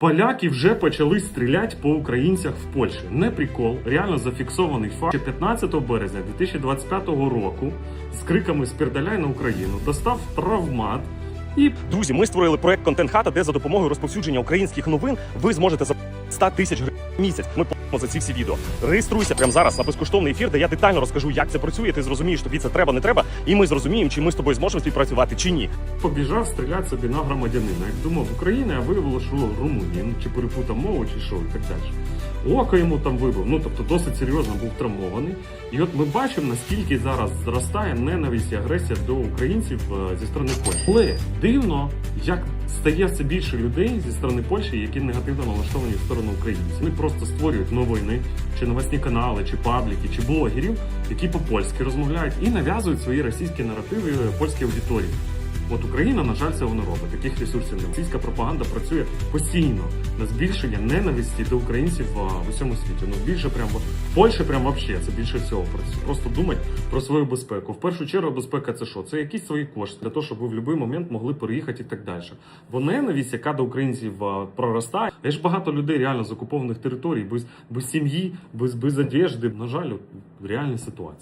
Поляки вже почали стріляти по українцях в Польщі. Не прикол, реально зафіксований факт. Ще 15 березня 2025 року з криками «Спірдаляй на Україну достав травмат і Друзі, ми створили проект Контент Хата, де за допомогою розповсюдження українських новин ви зможете за 100 тисяч гривень місяць. Ми за ці всі відео. Реєструйся прямо зараз на безкоштовний ефір, де я детально розкажу, як це працює. Ти зрозумієш, тобі це треба, не треба, і ми зрозуміємо, чи ми з тобою зможемо співпрацювати чи ні. побіжав стріляти собі на громадянина. Як думав Україна, а виявилося, що румунін, чи перепутав мову, чи що, і так далі. Око йому там вибив, ну тобто досить серйозно був травмований. І от ми бачимо, наскільки зараз зростає ненависть і агресія до українців е, зі сторони Польщі. Але дивно, як стає все більше людей зі сторони Польщі, які негативно налаштовані в сторону українців. Вони просто створюють новини, чи новосні канали, чи пабліки, чи блогерів, які по-польськи розмовляють і нав'язують свої російські наративи польській аудиторії. От Україна, на жаль, цього не робить. Таких ресурсів немає. Російська пропаганда працює постійно на збільшення ненависті до українців в усьому світі. Ну більше прямо в Польщі, прям вообще це більше всього працює. Просто думать про свою безпеку. В першу чергу, безпека це що? Це якісь свої кошти для того, щоб ви в будь-який момент могли переїхати і так далі. Бо ненависть, яка до українців проростає, є ж багато людей реально з окупованих територій, без, без сім'ї, без, без одежди. На жаль, реальні ситуації.